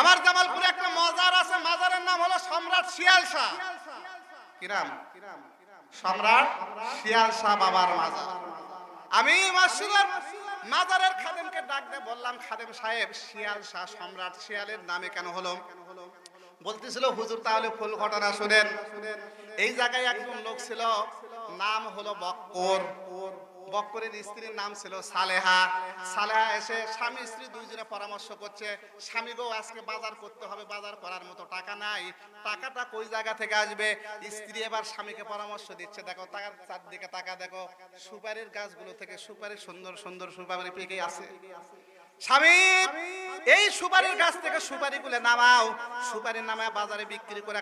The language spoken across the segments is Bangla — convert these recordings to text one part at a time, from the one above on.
আমার জামালপুরে একটা মাজার আছে, মাজারের নাম হলো সম্রাট শিয়াল শাহ। কিরাম সম্রাট শিয়াল শাহ বাবার মাজার। আমি মসজিদের মাজারের খাদেমকে ডাক দিয়ে বললাম, খাদেম সাহেব, শিয়াল শাহ, সম্রাট শিয়ালের নামে কেন হলো? বলতেছিল, হুজুর, তাহলে ফুল ঘটনা শুনেন। এই জায়গায় একজন লোক ছিল, নাম হলো বক্কর। বক্করের স্ত্রীর নাম ছিল সালেহা। সালেহা এসে স্বামী, স্ত্রী দুইজনে পরামর্শ করছে, স্বামী গো, আজকে বাজার করতে হবে, বাজার করার মতো টাকা নাই। টাকাটা কই জায়গা থেকে আসবে? স্ত্রী এবার স্বামীকে পরামর্শ দিচ্ছে, দেখো, টাকার চারদিকে টাকা, দেখো, সুপারির গাছগুলো থেকে সুপারি সুন্দর সুন্দর সুপারি পেকে আছে। স্বামী, এই সুপারির গাছ থেকে সুপারি নামাও। নামায় বাজারে বিক্রি করে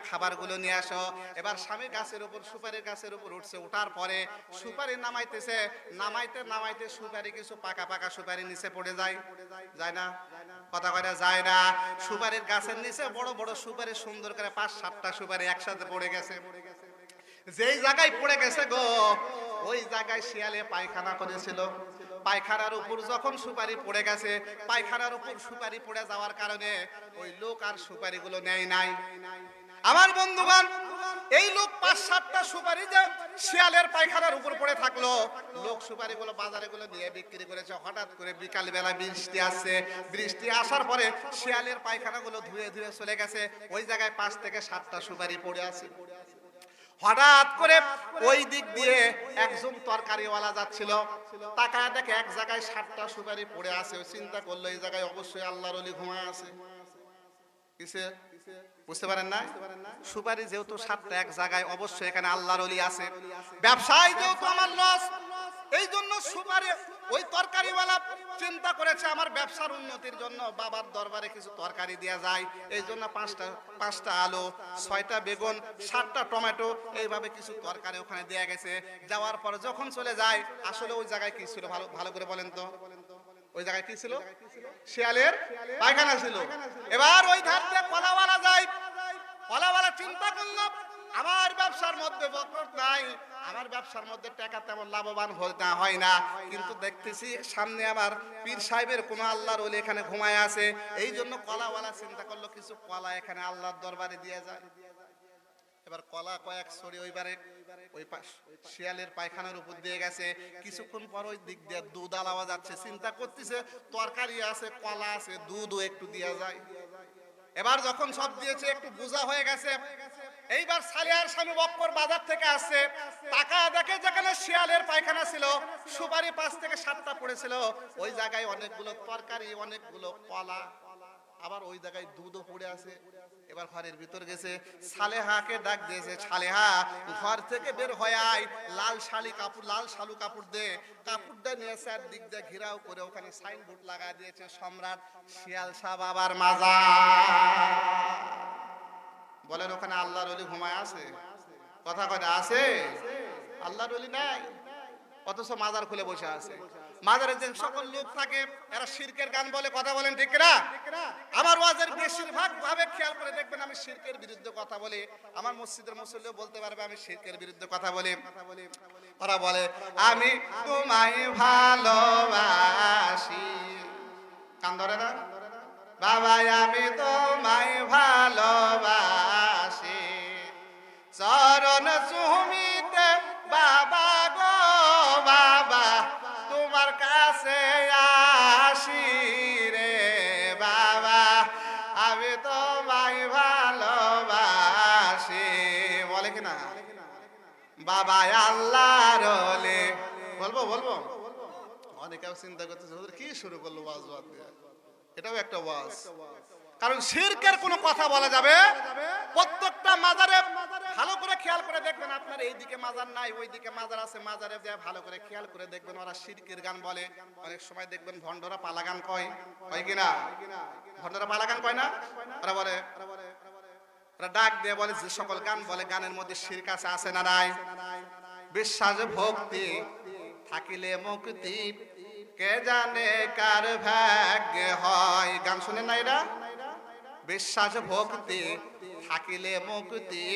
নিয়ে আসো। এবার স্বামী গাছের উপর, সুপারির গাছের উপর উঠছে। পরে সুপারি নামাইতেছে। নামাইতে নামাইতে সুপারি কিছু পাকা পাকা সুপারি নিচে পড়ে যায়। যায় না? কথা কয়টা যায় না। সুপারির গাছের নিচে বড় বড় সুপারি, সুন্দর করে পাঁচ সাতটা সুপারি একসাথে পড়ে গেছে। যেই জায়গায় পড়ে গেছে গো, ওই জায়গায় শিয়ালে পায়খানা করেছিল। পায়খানার উপর যখন সুপারি পড়ে গেছে, পায়খানার উপর সুপারি পড়ে যাওয়ার কারণে ওই লোক আর সুপারিগুলো নেয় নাই। আমার বন্ধুগণ, এই লোক পাঁচ সাতটা সুপারি যে শিয়ালের পায়খানার উপর পড়ে থাকল, লোক সুপারি গুলো বাজারে গুলো নিয়ে বিক্রি করেছে। হঠাৎ করে বিকাল বেলা বৃষ্টি আসছে। বৃষ্টি আসার পরে শিয়ালের পায়খানা গুলো ধুয়ে ধুয়ে চলে গেছে। ওই জায়গায় পাঁচ থেকে সাতটা সুপারি পড়ে আছে। হঠাৎ করে ওই দিক দিয়ে একজন তরকারিওয়ালা যাচ্ছিল। তাকায় দেখে এক জায়গায় সাতটা সুপারি পড়ে আছে। চিন্তা করল, এই জায়গায় অবশ্যই আল্লাহর অলি ঘুমা আছে। বুঝতে পারেন না সুপারি যেহেতু সাতটা এক জায়গায়, অবশ্যই এখানে আল্লাহর অলি আছে। ব্যবসায় যেহেতু আমার লস, এই জন্য সুপারি, ওই তরকারিওয়ালা চিন্তা করেছে আমার ব্যবসার উন্নতির জন্য, বাবার দরবারে কিছু তরকারি দেওয়া যায়। এই জন্য পাঁচটা পাঁচটা আলু, ছয়টা বেগুন, সাতটা টমেটো, এইভাবে কিছু তরকারি ওখানে দেয়া গেছে। যাওয়ার পর যখন চলে যায়, আসলে ওই জায়গায় কি ছিল ভালো ভালো করে বলেন তো? ওই জায়গায় কি ছিল? শিয়ালের পায়খানা ছিল। এবার ওই ধার দিয়ে কলাওয়ালা যায়। কলাওয়ালা চিন্তা করল আমার ব্যবসার মধ্যে বকরত নাই। আমার ব্যবসার মধ্যে টাকা তেমন লাভবান হতে হয় না। কিন্তু দেখতেছি সামনে আবার পীর সাহেবের কোন আল্লাহর ওলি এখানে ঘুমায় আছে। এই জন্য কলাওয়ালা চিন্তা করল কিছু কলা এখানে আল্লাহর দরবারে দিয়ে যায়। এবার কলা কয়েক সরি ওইবারে ওই পা- শিয়ালের পায়খানার উপর দিয়ে গেছে। কিছুক্ষণ পর ওই দিক দিয়ে দুধ আলাওয়া যাচ্ছে। চিন্তা করতেছে, তরকারি আছে, কলা আছে, দুধও একটু দেওয়া যায়। এবার যখন সব দিয়েছে, একটু বোঝা হয়ে গেছে। এইবার সালিয়ার স্বামী বক্কর বাজার থেকে আসছে। টাকা দেখে যেখানে শিয়ালের পায়খানা ছিল, সুপারি পাঁচ থেকে সাতটা পড়েছিল। ওই জায়গায় অনেকগুলো তরকারি, অনেকগুলো কলা। আবার ওই জায়গায় দুধও পড়ে আছে। এবার ঘরের ভিতর গেছে, সালেহাকে ডাক দিয়েছে, সালেহা, ঘর থেকে বের হয়ে লাল শালি কাপড়, লাল শালু কাপড় দে। কাপড়টা নিয়ে চার দিক দিয়ে ঘিরাও করে ওখানে সাইনবোর্ড লাগা দিয়েছে, সম্রাট শিয়াল শাহ বাবার মাজার বলেন, ওখানে আল্লাহর অলি ঘুমায় আছে? কথা কথা আছে। আল্লাহর অলি নাই, অথচ মাজার খুলে বসে আছে। সকল লোক থাকে, এরা শিরকের গান বলে, কথা বলেন ঠিক না আমার ওয়াজের বেশিরভাগ ভাবে খেয়াল করে দেখবেন আমি শিরকের বিরুদ্ধে কথা বলি। আমার মসজিদের মুসল্লিও বলতে পারবে আমি শিরকের বিরুদ্ধে কথা বলি। ওরা বলে, আমি তোমায় ভালোবাসি। কান ধরে না? বাবা আমি তোমায় ভালোবাসি। চরণ গো বাবা তোমার কাছে আসি রে বাবা। আমি তো তোমায় ভালোবাসি। বলে কিনা বাবা আল্লাহ রলে বলব বলব? অনেকেও চিন্তা করতেছে কি শুরু করল ওয়াজ এটাও একটা ওয়াজ। কারণ শিরকের কোনো কথা বলা যাবে? প্রত্যেকটা মাজারে ভালো করে খেয়াল করে দেখবেন আপনার এইদিকে মাজার নাই, ওইদিকে মাজার আছে, মাজারে যা ভালো করে খেয়াল করে দেখবেন ওরা শিরকের গান বলে। অনেক সময় দেখবেন ভন্ডরা পালা গান কয়। কয় কিনা ভন্ডরা পালা গান কয় না? ওরা বলে, ওরা ডাক দিয়ে বলে যে সকল গান বলে, গানের মধ্যে শিরক আছে আছে না নাই? বিশ্বাস, ভক্তি থাকিলে মুক্তি। কে জানে কার ভাগ্য হয়? গান শুনেন না এরা? বিশ্বাস ভক্তি থাকিলে মুক্তি।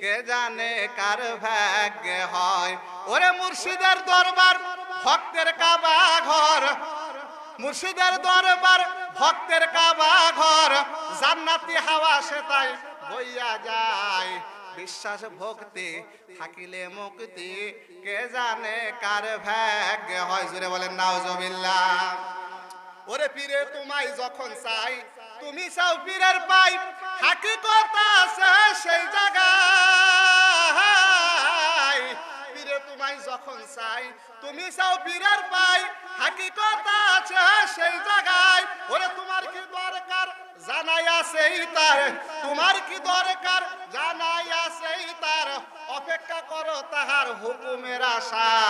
কে জানে কার ভাগ্য হয়? ওরে মুর্শিদের দরবার, ভক্তের কাবা ঘর। মুর্শিদের দরবার, ভক্তের কাবা ঘর। জান্নাতি হাওয়া সে তাই বইয়া যায়। বিশ্বাস ভক্তি থাকিলে মুক্তি। কে জানে কার ভাগ্য হয়? জুড়ে বলেন, নাউজুবিল্লাহ। ওরে পীরে, তোমায় যখন চাই তুমি চাও পীরের পাই হাকিকত আছে সেই জায়গায়। পীরে তোমায় যখন চাই, তুমি চাও পীরের পাই হাকিকত আছে সেই জায়গায়। ওরে, তোমার কি দরকার? জানাই আছেই তার। তোমার কি দরকার? জানাই আছেই তার। অপেক্ষা করো তাহার হুকুমের আশায়।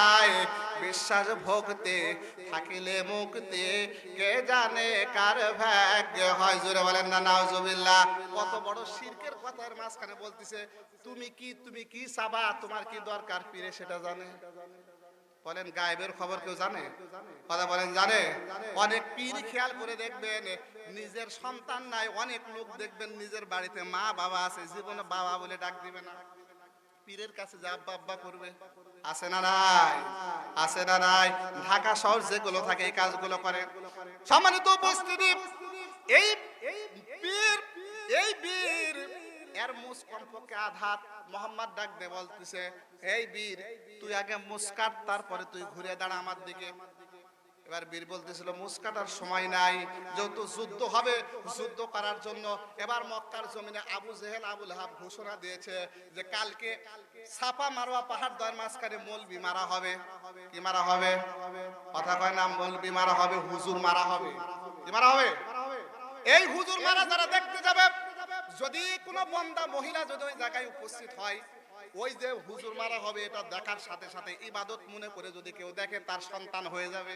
বিশ্বাস ভক্তি থাকিলে মুক্তি। কে জানে কার ভাগ্য হয়? জোরে বলেন না, নাউজুবিল্লাহ। কত বড় শিরকের কথার মাঝখানে বলতিছে, তুমি কি তুমি কি চাবা? তোমার কি দরকার পীরে? সেটা জানে। বলেন, গায়েবের খবর কেউ জানে? কথা বলেন, জানে? অনেক পীর খেয়াল করে দেখবেন, নিজের সন্তান নাই, অনেক লোক দেখবেন, নিজের বাড়িতে মা বাবা আছে, জীবনে বাবা বলে ডাক দিবে না। পীরের কাছে যা আব্বা আব্বা করবে। আছে না নাই? আছে না নাই? ঢাকা শহর যেগুলো থাকে, এই কাজগুলো করে। সম্মানিত উপস্থিতি, এই পীর, এই বীর, এর মুস কমপক্ষে আধাত মোহাম্মদ ডাক দে বলতেছে, এই বীর, তুই আগে মুসকাট তারপরে তুই ঘুরে দাঁড়া আমার দিকে। এবার বীর বলতেছিল মুসকাটার সময় নাই, যেহেতু যুদ্ধ হবে, যুদ্ধ করার জন্য এবার মক্কার জমিনে আবু জেহেল, আবুল হাব ঘোষণা দিয়েছে যে কালকে ছাপা মারোয়া পাহাড় দয়ের মাঝখানে মলবি মারা হবে। কি মারা হবে? কথা কয় না, মলবি মারা হবে, হুজুর মারা হবে। কি মারা হবে? এই হুজুর মারা যারা দেখতে যাবে, যদি কোনো বন্দা, মহিলা যদি ওই জায়গায় উপস্থিত হয়, ওই যে হুজুর মারা হবে, এটা দেখার সাথে সাথে ইবাদত মনে করে যদি কেউ দেখে, তার সন্তান হয়ে যাবে।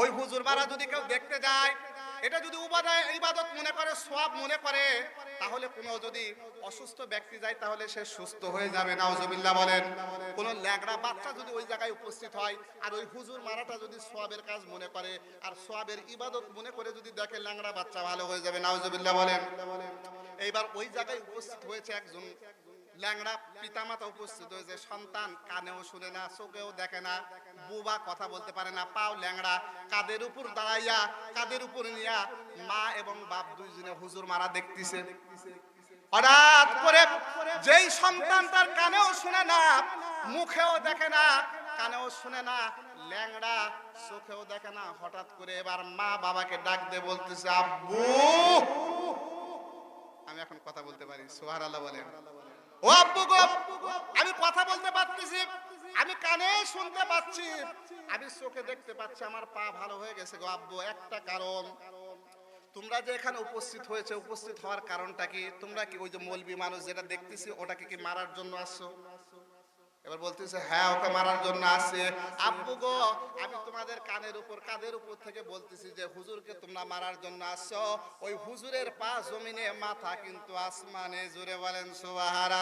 ওই হুজুর মারা যদি কেউ দেখতে যায়, এটা যদি ইবাদত মনে করে, সওয়াব মনে করে, তাহলে কোনো যদি অসুস্থ ব্যক্তি যায়, তাহলে সে সুস্থ হয়ে যাবে বলেন। কোন ল্যাংড়া বাচ্চা যদি ওই জায়গায় উপস্থিত হয়, আর ওই হুজুর মারাটা যদি সোয়াবের কাজ মনে করে, আর সোয়াবের ইবাদত মনে করে যদি দেখে ল্যাংড়া বাচ্চা ভালো হয়ে যাবে, নাউজুবিল্লাহ বলেন। এইবার ওই জায়গায় উপস্থিত হয়েছে একজন ল্যাংড়া পিতামাতা উপস্থিত হয়েছে, সন্তান কানেও শুনে না, চোখেও দেখে না, বুবা কথা বলতে পারে না, পাও ল্যাংড়া, কাদের উপর দাঁড়াইয়া, কাদের উপর নিয়া, মা এবং বাপ দুইজনে হুজুর মারা দেখতেছে। হঠাৎ করে যেই সন্তান তার কানেও শুনে না, মুখেও দেখে না, কানেও শুনে না, ল্যাংড়া চোখেও দেখে না, হঠাৎ করে এবার মা বাবাকে ডাক দিয়ে বলতেছে, আব্বু! আমি এখন কথা বলতে পারি সোহার আল্লাহ ও আব্বু গো, আমি কথা বলতে পারতেছি, আমি কানে শুনতে পাচ্ছি। আমি চোখে দেখতে পাচ্ছি, আমার পা ভালো হয়ে গেছে গো আব্বু, একটা কারণ। তোমরা যে এখানে উপস্থিত হয়েছে, উপস্থিত হওয়ার কারণটা কি? তোমরা কি ওই যে মৌলবি মানুষ যেটা দেখতেছি, ওটাকে কি মারার জন্য আসছো? এবার বলতেছে হ্যাঁ ওকে মারার জন্য আসছে। আব্বু গো, আমি তোমাদের কানের উপর, কাদের উপর থেকে বলতেছি যে, হুজুরকে তোমরা মারার জন্য আসছো? ওই হুজুরের পা জমিনে, মাথা কিন্তু আসমানে। জুড়ে বলেন সুবাহার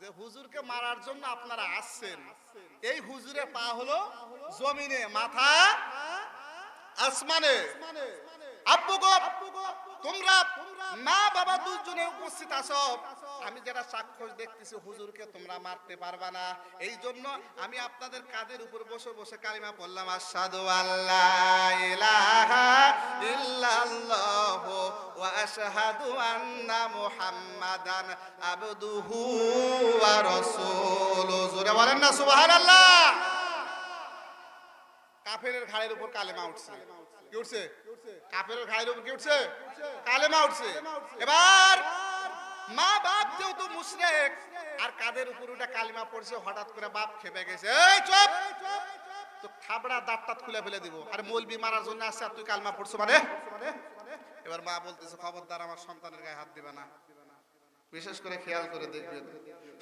যে হুজুরকে মারার জন্য আপনারা আসছেন, এই হুজুরের পা হলো জমিনে, মাথা আসমানে। আব্বু গো, তোমরা মা বাবা দুজনে উপস্থিত আছো। আমি যেটা সাক্ষ্য দেখতেছি, হুজুরকে তোমরা মারতে পারবা না। এই জন্য আমি আপনাদের কাদের উপর বসে বসে কালিমা পড়লাম, আশহাদু আল্লাহ ইলাহা ইল্লাল্লাহ ওয়া আশহাদু আন্না মুহাম্মাদান আবদুহু ওয়া রাসূলুহু। জোরে বলেন না, সুবহানাল্লাহ। কাফেরের ঘাড়ের উপর কালেমা উঠছে। কি উঠছে? কাফেরের ঘাড়ের উপর কি উঠছে? কালেমা উঠছে। এবার মা বাপ যেহেতু মুশরিক, আর কাদের উপর ওটা কালিমা পড়ছে, হঠাৎ করে বাপ খেপে গেছে। এই চুপ! তো খাবড়া দাঁত টাত খুলে ফেলে দিব। আর মৌলবি মারার জন্য আসছে, আর তুই কালমা পড়ছো মানে? এবার মা বলতেছে, খবরদার, আমার সন্তানের গায়ে হাত দিবে না। বিশেষ করে খেয়াল করে দেখবেন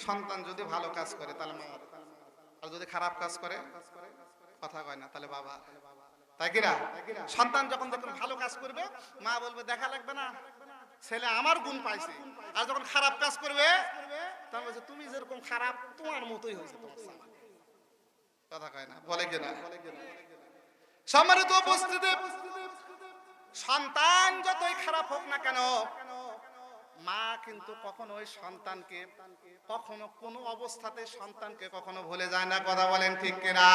সন্তান যদি ভালো কাজ করে, তাহলে মা আর যদি খারাপ কাজ করে, কথা কয় না, তাহলে বাবা। তাই কিনা সন্তান যখন যখন ভালো কাজ করবে, মা বলবে, দেখা লাগবে না। ছেলে আমার গুণ পাইছে। আর যখন খারাপ কাজ করবে তুমি যেরকম খারাপ, তোমার মতোই হয়েছে কথা কয় না, বলে সম্মানিত উপস্থিতি, সন্তান যতই খারাপ হোক না কেন, মা কিন্তু কখনো ওই সন্তানকে কখনো কোনো অবস্থাতে সন্তানকে কখনো ভুলে যায় না, কথা বলেন ঠিক কিনা?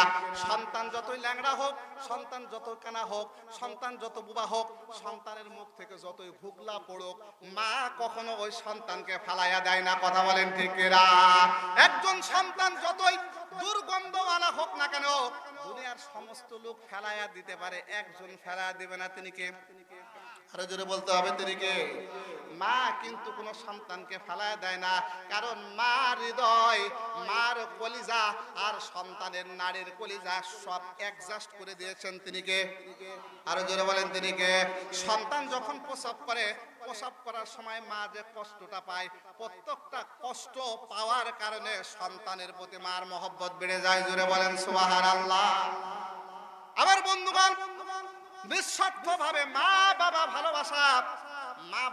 সন্তান যতই ল্যাংড়া হোক, সন্তান যত কানা হোক, সন্তান যত বুবা হোক, সন্তানের মুখ থেকে যতই ভুগলা পড়ুক, মা কখনো ওই সন্তানকে ফালাইয়া দেয় না, কথা বলেন ঠিক কিনা? একজন সন্তান যতই দুর্গন্ধওয়ালা হোক না কেন, দুনিয়ার সমস্ত লোক ফেলাইয়া দিতে পারে, একজন ফেলাইয়া দিবে না, তিনি কে? আরও জোরে বলতে হবে, তিনি কে? মা কিন্তু কোনো সন্তানকে ফেলায় দেয় না। কারণ মা হৃদয়, মার কলিজা আর সন্তানের নারীর কলিজা সব অ্যাডজাস্ট করে দিয়েছেন তিনি কে? আরও জোরে বলেন তিনি কে? সন্তান যখন প্রসব করে, প্রসব করার সময় মা যে কষ্টটা পায়, প্রত্যেকটা কষ্ট পাওয়ার কারণে সন্তানের প্রতি মার মহব্বত বেড়ে যায়। জোরে বলেন সুবাহার আল্লাহ আমার বন্ধুগণ নিঃস্বার্থ ভাবে মা বাবা ভালোবাসা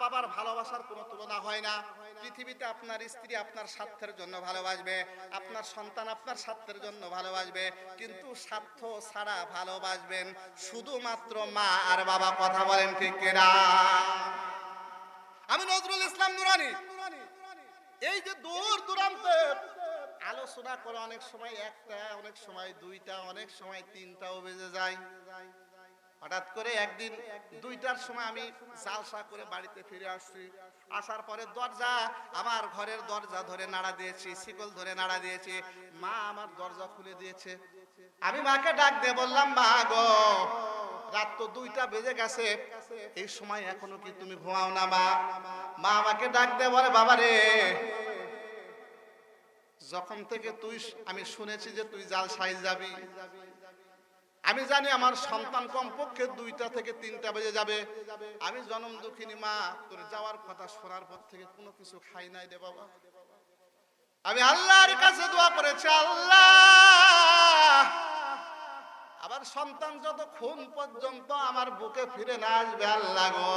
বাবার ভালোবাসার কোনো তুলনা হয় না। পৃথিবীতে আপনার স্ত্রী আপনার স্বার্থের জন্য ভালোবাসবে, আপনার সন্তান আপনার স্বার্থের জন্য ভালোবাসবে, কিন্তু স্বার্থ ছাড়া ভালোবাসবেন শুধুমাত্র মা আর বাবা, কথা বলেন ঠিক কিনা? আমি নজরুল ইসলাম নুরানি। এই যে দূর দূরান্তে, আলোচনা করে অনেক সময় একটা, অনেক সময় দুইটা, অনেক সময় তিনটাও বেজে যায়। হঠাৎ করে একদিন দুইটার সময় আমি জালসা করে বাড়িতে ফিরে আসছি। আসার পরে দরজা, আমার ঘরের দরজা ধরে নাড়া দিয়েছি, শিকল ধরে নাড়া দিয়েছি। মা আমার দরজা খুলে দিয়েছে। আমি মাকে ডাক দিয়ে বললাম, মা গো, রাত তো দুইটা বেজে গেছে। এই সময় এখনও কি তুমি ঘুমাও না, মা? মা আমাকে ডাক দিয়ে বলে, বাবা রে, যখন থেকে তুই আমি শুনেছি যে তুই জাল সাইজ যাবি আমি জানি আমার সন্তান কমপক্ষে দুইটা থেকে তিনটা বেজে যাবে। আমি জনম দুঃখিনী মা, তোর যাওয়ার কথা শোনার পর থেকে কোনো কিছু খাই নাই রে বাবা। আমি আল্লাহর কাছে দোয়া করেছি, আল্লাহ। আবার সন্তান যতক্ষণ পর্যন্ত আমার বুকে ফিরে না আসবে আল্লাহ গো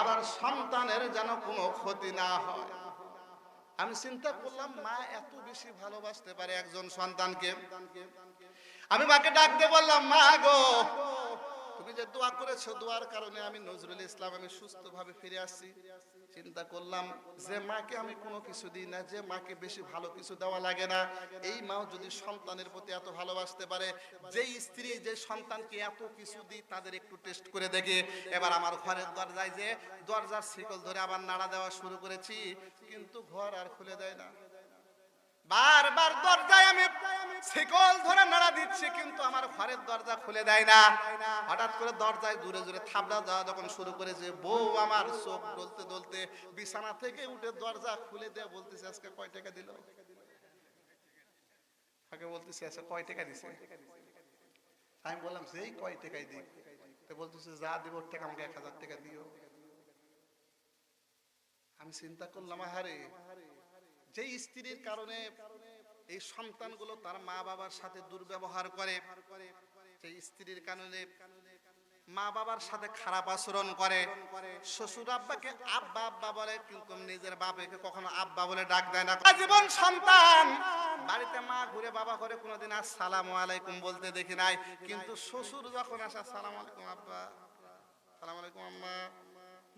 আবার সন্তানের যেন কোনো ক্ষতি না হয়। আমি চিন্তা করলাম, মা এত বেশি ভালোবাসতে পারে একজন সন্তানকে। আমি মাকে ডাকতে বললাম, মা গো। তুমি যে দোয়া করেছ, দোয়ার কারণে আমি নজরুল ইসলাম, আমি সুস্থভাবে ফিরে আসছি। চিন্তা করলাম যে মাকে আমি কোনো কিছু দিই না, যে মাকে বেশি ভালো কিছু দেওয়া লাগে না। এই মাও যদি সন্তানের প্রতি এত ভালোবাসতে পারে যে স্ত্রী যে সন্তানকে এত কিছু দিই, তাদের একটু টেস্ট করে দেখে। এবার আমার ঘরের দরজায় যে দরজার শিকল ধরে আবার নাড়া দেওয়া শুরু করেছি, কিন্তু ঘর আর খুলে দেয় না। বারবার দরজায় আমি শিকল ধরে নাড়া দিচ্ছি, কিন্তু আমার ঘরের দরজা খুলে দেয় না। হঠাৎ করে দরজায় দূরে দূরে থাবড়া দেওয়া যখন শুরু করেছে, বউ আমার চোখ ডলতে ডলতে বিছানা থেকে উঠে দরজা খুলে দেয়া বলতেছে, আজকে কয় টাকা দিল? আগে বলতেছে আচ্ছা কয় টাকা দিছে? আমি বললাম, সেই কয় টাকাই দিই। তো বলতেছে, যা দিব ওর টাকা আমাকে এক হাজার টাকা দিও। আমি চিন্তা করলাম, আহারে যে স্ত্রীর কারণে এই সন্তানগুলো তার মা বাবার সাথে দুর্ব্যবহার করে, সেই স্ত্রীর কারণে মা বাবার সাথে খারাপ আচরণ করে। শ্বশুর আব্বাকে আব্বা আব্বা বলে, কিন্তু নিজের বাবাকে কখনো আব্বা বলে ডাক দেয় না। জীবন সন্তান। বাড়িতে মা ঘুরে বাবা করে কোনোদিন আর সালাম আলাইকুম বলতে দেখি নাই। কিন্তু শ্বশুর যখন আসা সালাম আলাইকুম আব্বা। সালাম আলাইকুম আম্মা।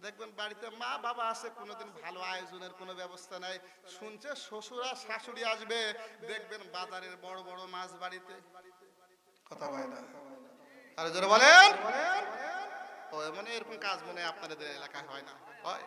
দেখবেন বাড়িতে মা বাবা আছে, কোনোদিন ভালো আয়োজনের কোনো ব্যবস্থা নাই। শুনছে শ্বশুরা, শাশুড়ি আসবে, দেখবেন বাজারের বড় বড় মাছ বাড়িতে। কথা হয় না। আর জোরে বলেন। ও মানে এরকম কাজ মনে আপনাদের এলাকায় হয় না। হয়।